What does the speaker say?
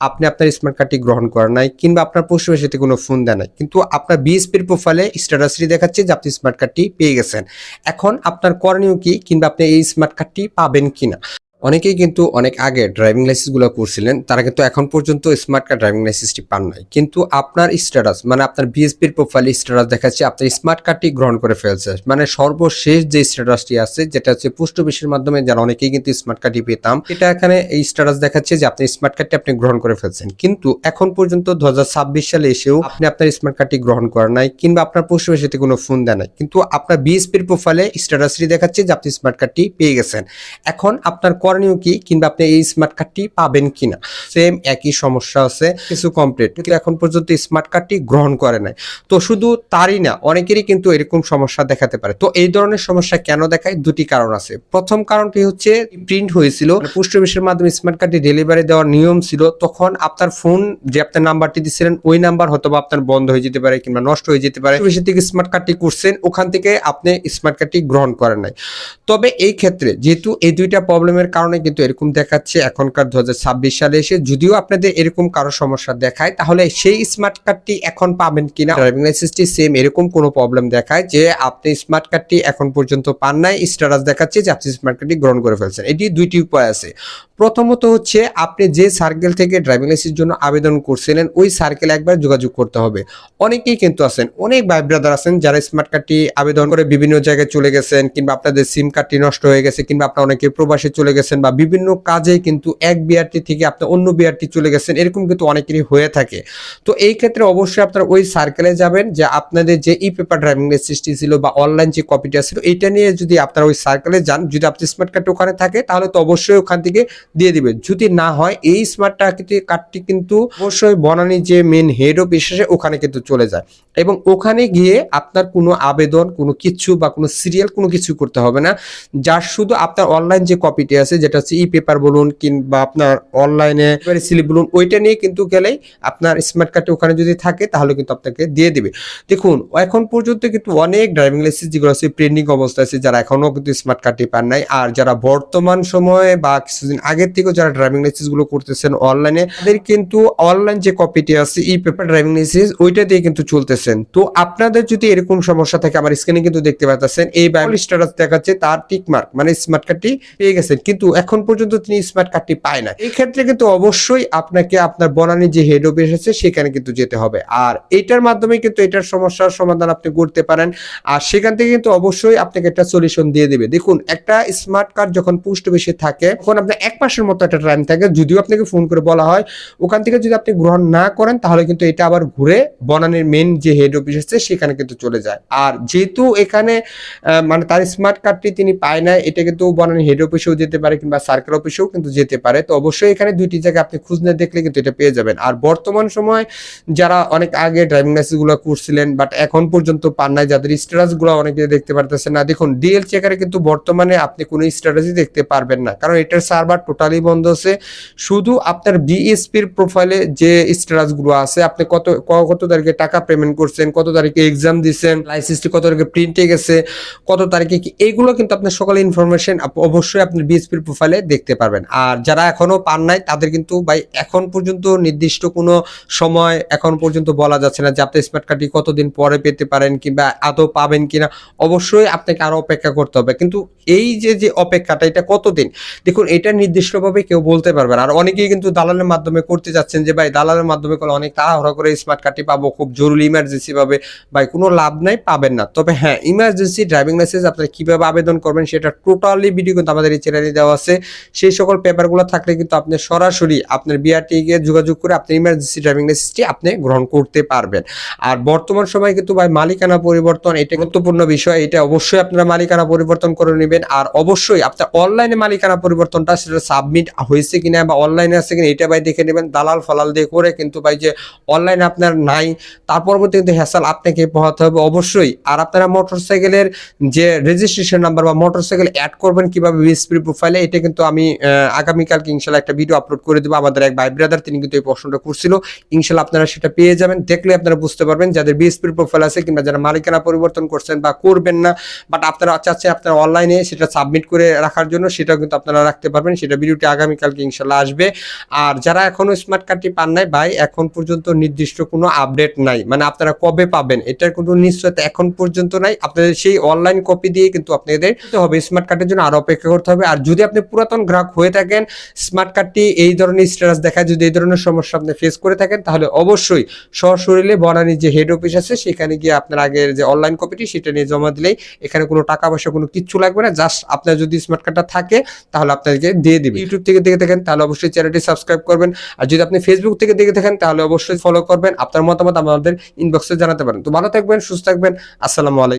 আপনি আপনার স্মার্ট কার্ডটি গ্রহণ করেন নাই কিংবা আপনার প্রতিবেশীতে কোনো ফোন দেয় নাই। কিন্তু আপনার বিএসপির প্রোফাইলে স্ট্যাটাসটি দেখাচ্ছে যে আপনি স্মার্ট কার্ডটি পেয়ে গেছেন। এখন আপনার করণীয় কি কিংবা আপনি এই স্মার্ট কার্ডটি পাবেন কিনা? অনেকেই কিন্তু অনেক আগে ড্রাইভিং লাইসেন্সগুলো করছিলেন, তারা কিন্তু এখন পর্যন্ত স্মার্ট কার্ড ড্রাইভিং লাইসেন্সটি পান নাই। কিন্তু আপনার স্ট্যাটাস মানে আপনার বিএসপির প্রোফাইলে স্ট্যাটাস দেখাচ্ছে আপনার স্মার্ট কার্ডটি গ্রহণ করে ফেলছে মানে সর্বশেষ যে স্ট্যাটাসটি আছে, যেটা হচ্ছে পোস্ট অফিসের মাধ্যমে যারা অনেকেই কিন্তু স্মার্ট কার্ডটি পেতাম, এটা এখানে এই স্ট্যাটাস দেখাচ্ছে যে আপনি স্মার্ট কার্ডটি আপনি গ্রহণ করে ফেলছেন। কিন্তু এখন পর্যন্ত দু হাজার ছাব্বিশ সালে এসেও আপনি আপনার স্মার্ট কার্ডটি গ্রহণ করেন নাই, কিংবা আপনার পোস্ট অফিসেতে কোনো ফোন দেয় নাই। কিন্তু আপনার বিএসপির প্রোফাইলে স্ট্যাটাসটি দেখাচ্ছে যে আপনি স্মার্ট কার্ডটি পেয়ে গেছেন। এখন আপনার করণীয় কি? কিংবা আপনি এই স্মার্ট কার্ডটি পাবেন কিনা? সেম একই সমস্যা আছে, কিছু কমপ্লিট কিন্তু এখন পর্যন্ত স্মার্ট কার্ডটি গ্রহণ করে নাই। তো শুধু তারই না, অনেকেরই কিন্তু এরকম সমস্যা দেখাতে পারে। তো এই ধরনের সমস্যা কেন দেখায়? দুটি কারণ আছে। প্রথম কারণটি হচ্ছে প্রিন্ট হয়েছিল পোস্ট অফিসের মাধ্যমে স্মার্ট কার্ডটি ডেলিভারি দেওয়ার নিয়ম ছিল, তখন আপনার ফোন যে আপনার নাম্বারটি দিচ্ছিলেন ওই নাম্বার হয়তো আপনার বন্ধ হয়ে যেতে পারে কিংবা নষ্ট হয়ে যেতে পারে। অফিসের থেকে স্মার্ট কার্ডটি করছেন, ওখান থেকে আপনি স্মার্ট কার্ডটি গ্রহণ করেন নাই। তবে এই ক্ষেত্রে, যেহেতু এই দুইটা প্রবলেমের কারণে কিন্তু এরকম দেখাচ্ছে। এখনকার দু হাজার ছাব্বিশ সালে এসে যদিও আপনাদের এরকম কারও সমস্যা দেখায়, তাহলে সেই স্মার্ট কার্ডটি এখন পাবেন কিনা? ড্রাইভিং লাইসেন্সটি সেম এরকম কোনো প্রবলেম দেখায় যে আপনি স্মার্ট কার্ডটি এখন পর্যন্ত পান নাই। স্ট্যাটাস দেখাচ্ছে যে আপনি স্মার্ট কার্ডটি গ্রহণ করে ফেলছেন। এটি দুইটি উপায় আছে। প্রথমত হচ্ছে আপনি যে সার্কেল থেকে ড্রাইভিং লাইসেন্সের জন্য আবেদন করছিলেন, ওই সার্কেলে একবার যোগাযোগ করতে হবে। অনেকেই কিন্তু আছেন, অনেক ভাই ব্রাদার আছেন যারা স্মার্ট কার্ডটি আবেদন করে বিভিন্ন জায়গায় চলে গেছেন কিংবা আপনাদের সিম কার্ডটি নষ্ট হয়ে গেছে কিংবা আপনার অনেকে প্রবাসে চলে গেছেন বা বিভিন্ন কাজে কিন্তু এক বিআরটি থেকে আপনি অন্য বিআরটি চলে গেছেন, এরকম কিন্তু অনেকেরই হয়ে থাকে। তো এই ক্ষেত্রে অবশ্যই আপনারা ওই সার্কেলে যাবেন যে আপনাদের যে ই পেপার ড্রাইভিং লাইসেন্সটি ছিল বা অনলাইন যে কপিটা ছিল এটা নিয়ে যদি আপনারা ওই সার্কেলে যান, যদি আপনি স্মার্ট কার্ড ওখানে থাকে, তাহলে তো অবশ্যই ওখান থেকে দিয়ে দিবেন। যদি না হয়, এই স্মার্ট কার্ডটি কিন্তু অবশ্যই বনানী যে মেন হেড অফিস আছে ওখানে কিন্তু চলে যায়। এবং ওখানে গিয়ে আপনার কোনো আবেদন, কোনো কিছু বা কোনো সিরিয়াল কোনো কিছু করতে হবে না। যার শুধু আপনার অনলাইন যে কপিটি আছে, যেটা হচ্ছে ই পেপার বলুন কিংবা আপনার অনলাইনে স্লিপ বলুন, ওইটা নিয়ে কিন্তু গেলেই আপনার স্মার্ট কার্ডটি ওখানে যদি থাকে, তাহলে কিন্তু আপনাকে দিয়ে দিবে। দেখুন, এখন পর্যন্ত কিন্তু অনেক ড্রাইভিং লাইসেন্স যেগুলো আছে পেন্ডিং অবস্থায় আছে, যারা এখনও কিন্তু স্মার্ট কার্ডটি পান নাই। আর যারা বর্তমান সময়ে বা কিছুদিন আগের থেকেও যারা ড্রাইভিং লাইসেন্সগুলো করতেছেন অনলাইনে তাদের কিন্তু অনলাইন যে কপিটি আছে ই পেপার ড্রাইভিং লাইসেন্স ওইটা দিয়ে কিন্তু চলতেছেন। তো আপনাদের যদি এরকম সমস্যা থাকে, আমার স্ক্রিনে কিন্তু দেখতে পাচ্ছেন এই বাইবল স্ট্যাটাস দেখাচ্ছে, তার টিক মার্ক মানে স্মার্ট কার্ডটি পেয়ে গেছেন। কিন্তু এখন পর্যন্ত তিনি স্মার্ট কার্ডটি পায় না। এই ক্ষেত্রে কিন্তু অবশ্যই আপনাকে আপনার বনানী যে হেড অফিস আছে, সেখানে কিন্তু যেতে হবে। আর এটার মাধ্যমে কিন্তু এটার সমস্যার সমাধান আপনি করতে পারেন। আর সেখান থেকে কিন্তু অবশ্যই আপনাকে একটা সলিউশন দিয়ে দেবে। দেখুন, একটা স্মার্ট কার্ড যখন পোস্ট অফিসে থাকে, তখন আপনার এক মাসের মতো একটা টাইম থাকে। যদিও আপনাকে ফোন করে বলা হয়, ওখান থেকে যদি আপনি গ্রহণ না করেন, তাহলে কিন্তু এটা আবার ঘুরে বনানীর মেন যে হেড অফিস আছে, সেখানে কিন্তু চলে যায়। আর যেহেতু এখানে মানে তার স্মার্ট কার্ডটি তিনি পায় না এটা কিন্তু বনানী হেড অফিসেও যেতে পারে কিংবা সার্কেল অফিসেও কিন্তু যেতে পারে। তো অবশ্যই এখানে দুইটি জায়গায় আপনি খুঁজ নিয়ে দেখলে কিন্তু এটা পেয়ে যাবেন। আর বর্তমান সময় যারা অনেক আগে ড্রাইভিং লাইসেন্সগুলো করছিলেন বাট এখন পর্যন্ত পান নাই, যাদের স্ট্যাটাসগুলো অনেকে দেখতে পারতেছেন না। দেখুন ডিএল চেকারে কিন্তু বর্তমানে আপনি কোনো স্ট্যাটাসই দেখতে পারবেন না। কারণ এটার সার্ভার টোটালি বন্ধ আছে। শুধু আপনার বিএসপির প্রোফাইলে যে স্ট্যাটাসগুলো আছে, আপনি কত কত তারিখে টাকা পেমেন্ট করছেন, কত তারিখে এক্সাম দিচ্ছেন লাইসেন্সটি কত তারিখে প্রিন্টে গেছে, কত তারিখে কি, এগুলো কিন্তু আপনার সকল ইনফরমেশন অবশ্যই আপনার বিএসপির প্রোফাইলে দেখতে পারবেন। আর যারা এখনও পান নাই, তাদের কিন্তু ভাই, এখন পর্যন্ত নির্দিষ্ট কোনো সময় এখন পর্যন্ত বলা যাচ্ছে না যে আপনি স্মার্ট কার্ডটি কতদিন পরে পেতে পারেন কিংবা আদৌ পাবেন কিনা। অবশ্যই আপনাকে আরও অপেক্ষা করতে হবে। কিন্তু এই যে যে অপেক্ষাটা, এটা কতদিন? দেখুন, এটা নির্দিষ্টভাবে কেউ বলতে পারবে আর অনেকেই কিন্তু দালালের মাধ্যমে করতে যাচ্ছেন যে, ভাই, দালালের মাধ্যমে করলে অনেক তাড়াহুড়া করে স্মার্ট কার্ডটি পাবো, খুব জরুরি ইমার্জেন্সি পাবে ভাই, কোনো লাভ নাই, পাবেন না। তবে হ্যাঁ ইমার্জেন্সি ড্রাইভিং লাইসেন্স আপনারা কীভাবে আবেদন করবেন সেটা টোটালি ভিডিও কিন্তু আমাদের এই চ্যানেলে দেওয়া আছে। সেই সকল পেপারগুলো থাকলে কিন্তু আপনি সরাসরি আপনার বিআরটি গিয়ে যোগাযোগ করে আপনার ইমার্জেন্সি ড্রাইভিং লাইসেন্সটি আপনি গ্রহণ করতে পারবেন। আর বর্তমান সময় কিন্তু ভাই, মালিকানা পরিবর্তন, এটা গুরুত্বপূর্ণ বিষয়, এটা অবশ্যই আপনারা মালিকানা পরিবর্তন করে নেবেন। আর অবশ্যই আপনার অনলাইনে মালিকানা পরিবর্তনটা সেটা সাবমিট হয়েছে কিনা বা অনলাইনে আছে কিনা, এটা ভাই দেখে নেবেন, দালাল ফালাল দিয়ে করে কিন্তু ভাই যে অনলাইনে আপনার নাই, তার পরবর্তী কিন্তু হ্যাসাল আপনাকে পোহাতে হবে অবশ্যই। আর আপনারা মোটরসাইকেলের যে রেজিস্ট্রেশন নাম্বার বা মোটরসাইকেল অ্যাড করবেন কীভাবে বিএসপি প্রোফাইলে এটা কিন্তু আমি আগামীকালকে ইনশাল্লাহ একটা ভিডিও আপলোড করে দেবো। আমাদের এক ভাই ব্রাদার তিনি কিন্তু এই প্রশ্নটা করছিল। ইনশাল্লাহ আপনারা সেটা পেয়ে যাবেন। দেখলে আপনারা বুঝতে পারবেন যাদের বিএসপির প্রোফাইল আছে কিংবা যারা মালিকানা পরিবর্তন করছেন বা করবেন না বাট আপনারা চাচ্ছেন আপনারা অনলাইনে সেটা সাবমিট করে রাখার জন্য, সেটাও কিন্তু আপনারা রাখতে পারবেন, সেটা ভিডিওটি আগামীকালকে ইনশাল্লাহ আসবে। আর যারা এখনও স্মার্ট কার্ডটি পান নাই, ভাই, এখন পর্যন্ত নির্দিষ্ট কোনো আপডেট নাই। মানে আপনারা কবে পাবেন? এটার কোনো নিশ্চয়তা এখন পর্যন্ত নাই। আপনাদের সেই অনলাইন কপি দিয়ে কিন্তু আপনাদের হবে। স্মার্ট কার্ডের জন্য আরও অপেক্ষা করতে হবে। আর যদি আপনি পুরাতন গ্রাহক হয়ে থাকেন স্মার্ট কার্ডটি এই ধরনের স্ট্যাটাস দেখায় যদি এই ধরনের সমস্যা আপনি ফেস করে থাকেন, তাহলে অবশ্যই সশরীরে বনানী যে হেড অফিস আছে, সেখানে গিয়ে আপনার আগের যে অনলাইন কপিটি সেটা নিয়ে জমা দিলেই এখানে কোনো টাকা পয়সা কোনো কিচ্ছু লাগবে না। জাস্ট আপনার যদি স্মার্ট কার্ডটা থাকে, তাহলে আপনাদেরকে দিয়ে দিবে। ইউটিউব থেকে দেখে থাকেন, তাহলে অবশ্যই চ্যানেলটি সাবস্ক্রাইব করবেন। আর যদি আপনি ফেসবুক থেকে দেখে থাকেন, তাহলে অবশ্যই ফলো করবেন। আপনার মতামত আমাদের ইনবক্সে জানাতে পারেন। তো ভালো থাকবেন, সুস্থ থাকবেন। আসসালামু আলাইকুম।